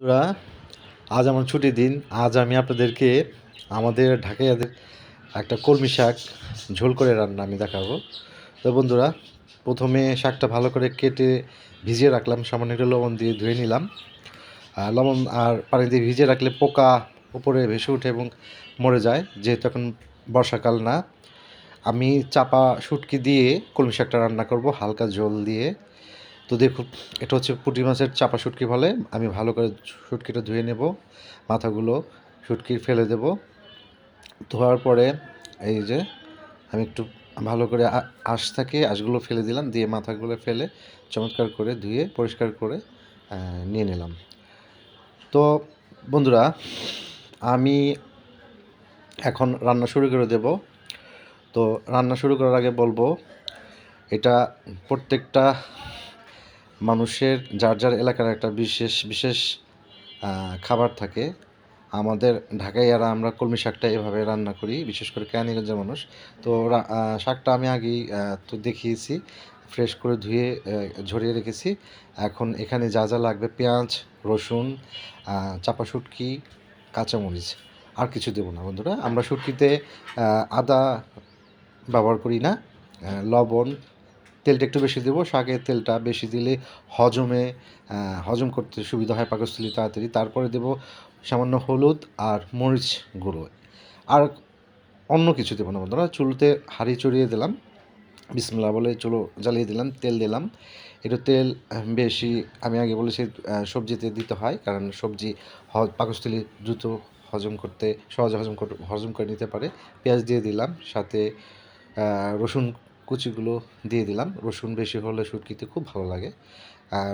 বন্ধুরা, আজ আমার ছুটির দিন। আজ আমি আপনাদেরকে আমাদের ঢাকাইয়াদের একটা কলমি শাক ঝোল করে রান্না আমি দেখাবো। তো বন্ধুরা, প্রথমে শাকটা ভালো করে কেটে ভিজিয়ে রাখলাম। সামান্য একটু লবণ দিয়ে ধুয়ে নিলাম। আর লবণ আর পানি দিয়ে ভিজিয়ে রাখলে পোকা উপরে ভেসে ওঠে এবং মরে যায়, যেহেতু এখন বর্ষাকাল না। আমি চাপা শুটকি দিয়ে কলমি শাকটা রান্না করব, হালকা ঝোল দিয়ে। তো দেখুন, এটা হচ্ছে পুঁটি মাছের চাপা শুটকি বলে আমি ভালো করে শুটকিটা ধুয়ে নেব, মাথাগুলো শুটকির ফেলে দেব। ধোয়ার পরে এই যে আমি একটু ভালো করে আঁশ থাকে, আঁশগুলো ফেলে দিলাম, দিয়ে মাথাগুলো ফেলে চমৎকার করে ধুয়ে, পরিষ্কার করে নিয়ে নিলাম। তো বন্ধুরা, আমি এখন রান্না শুরু করে দেব। তো রান্না শুরু করার আগে বলব, এটা প্রত্যেকটা মানুষের, যার যার এলাকার একটা বিশেষ বিশেষ খাবার থাকে, আমাদের ঢাকাইয়ারা আমরা কলমি শাকটা এভাবে রান্না করি, বিশেষ করে কেরানীগঞ্জের মানুষ। তো শাকটা আমি আগেই তো দেখিয়েছি, ফ্রেশ করে ধুয়ে ঝরিয়ে রেখেছি। এখন এখানে যা যা লাগবে, পেঁয়াজ, রসুন চাপা শুটকি, কাঁচামরিচ, আর কিছু দেবো না বন্ধুরা। আমরা শুটকিতে আদা ব্যবহার করি না লবণ তেলটা একটু বেশি দেবো, শাকের তেলটা বেশি দিলে হজমে হজম করতে সুবিধা হয় পাকস্থলী তাড়াতাড়ি। তারপরে দেবো সামান্য হলুদ আর মরিচ গুঁড়ো। আর অন্য কিছু দেবো না বন্ধুরা, চুলোতে হাঁড়ি চড়িয়ে দিলাম। বিসমুল্লাহ বলে চুলো জ্বালিয়ে দিলাম, তেল দিলাম। একটু তেল বেশি, আমি আগে বলেছি সবজিতে দিতে হয়, কারণ সবজি পাকস্থলী দ্রুত হজম করতে, সহজে হজম হজম করে নিতে পারে। পেঁয়াজ দিয়ে দিলাম, সাথে রসুন কুচিগুলো দিয়ে দিলাম। রসুন বেশি হলে শুটকিতে খুব ভালো লাগে।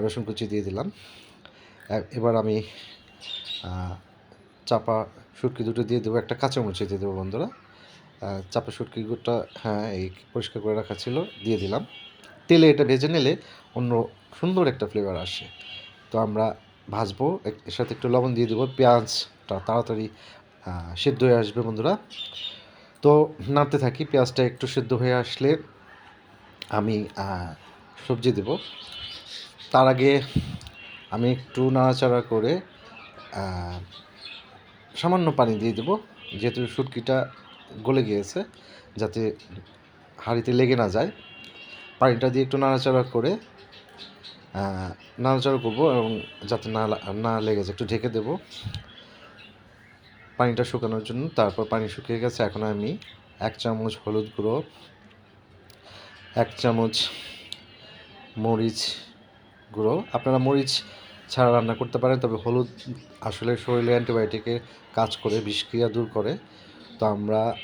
রসুন কুচি দিয়ে দিলাম। এবার আমি চাপা শুটকি দুটো দিয়ে দেবো, একটা কাঁচামরিচ দিয়ে দেবো বন্ধুরা। চাপা শুটকিগুলোটা হ্যাঁ এই পরিষ্কার করে রাখা ছিল, দিয়ে দিলাম। তেলে এটা ভেজে নিলে অন্য সুন্দর একটা ফ্লেভার আসে। তো আমরা ভাজবো এর সাথে একটু লবণ দিয়ে দেবো, পেঁয়াজটা তাড়াতাড়ি সেদ্ধ হয়ে আসবে বন্ধুরা। তো নাড়তে থাকি, পেঁয়াজটা একটু সেদ্ধ হয়ে আসলে আমি সবজি দেব। তার আগে আমি একটু নাড়াচাড়া করে সামান্য পানি দিয়ে দেবো, যেহেতু শুটকিটা গলে গিয়েছে, যাতে হাঁড়িতে লেগে না যায়। পানিটা দিয়ে একটু নাড়াচাড়া করে নাড়াচাড়া করব এবং যাতে না না লেগে যায়। একটু ঢেকে দেবো। পানিটা শুকানোর জন্য, তারপর পানি শুকিয়ে গেছে। এখন আমি এক চামচ হলুদ গুঁড়ো এক চামচ মরিচ গুঁড়ো। আপনারা মরিচ ছাড়া রান্না করতে পারেন, তবে হলুদ আসলে শরীরে অ্যান্টিবায়োটিকের কাজ করে, বিষক্রিয়া দূর করে। তো আমরা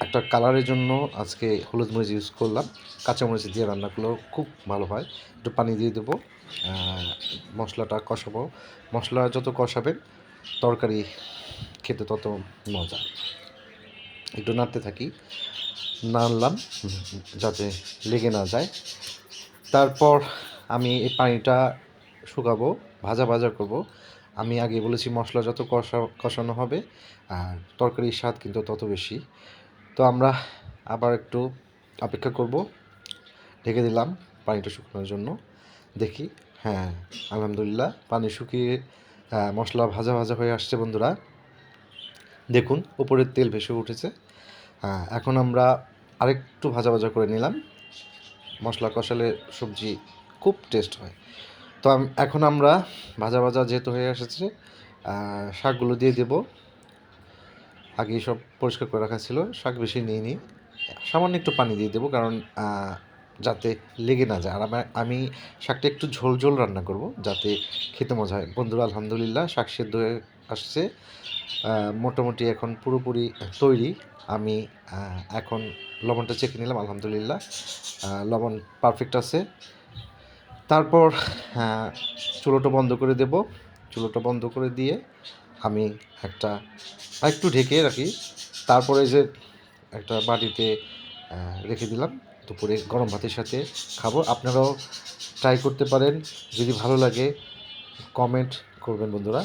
একটা কালারের জন্য আজকে হলুদ মরিচ ইউজ করলাম। কাঁচামরিচ দিয়ে রান্না করলেও খুব ভালো হয়। একটু পানি দিয়ে দেবো মশলাটা কষাবো। মশলা যত কষাবেন, তরকারি খেতে তত মজা। একটু নাড়তে থাকি। নাড়লাম যাতে লেগে না যায়। তারপর আমি এই পানিটা শুকাবো, ভাজা ভাজা করব। আমি আগে বলেছি মশলা যত কষা, কষানো হবে, আর তরকারির স্বাদ কিন্তু তত বেশি। তো আমরা আবার একটু অপেক্ষা করব। ঢেকে দিলাম পানিটা শুকানোর জন্য। দেখি হ্যাঁ আলহামদুলিল্লাহ পানি শুকিয়ে মশলা ভাজা ভাজা হয়ে আসছে বন্ধুরা। দেখুন, উপরের তেল ভেসে উঠেছে। আহ, এখন আমরা আরেকটু ভাজা ভাজা করে নিলাম। মশলা কষালে সবজি খুব টেস্ট হয়। তো এখন আমরা ভাজা ভাজা যেহেতু হয়ে এসেছে শাকগুলো দিয়ে দেব। আগেই সব পরিষ্কার করে রাখা ছিল শাক বেশি নিয়ে নিই সামান্য একটু পানি দিয়ে দেবো কারণ যাতে লেগে না যায়। আর আমি শাকটা একটু ঝোল ঝোল রান্না করব যাতে খেতে মজা হয়। বন্ধুরা আলহামদুলিল্লাহ শাক সেদ্ধ হয়ে আসছে। মোটামুটি এখন পুরোপুরি তৈরি। আমি এখন লবণটা চেখে নিলাম, আলহামদুলিল্লাহ। লবণ পারফেক্ট আছে। তারপর চুলোটা বন্ধ করে দেব। চুলোটা বন্ধ করে দিয়ে আমি একটা একটু ঢেকে রাখি। তারপরে যে একটা বাটিতে রেখে দিলাম, দুপুরে গরম ভাতের সাথে খাব। আপনারাও ট্রাই করতে পারেন। যদি ভালো লাগে কমেন্ট করবেন বন্ধুরা।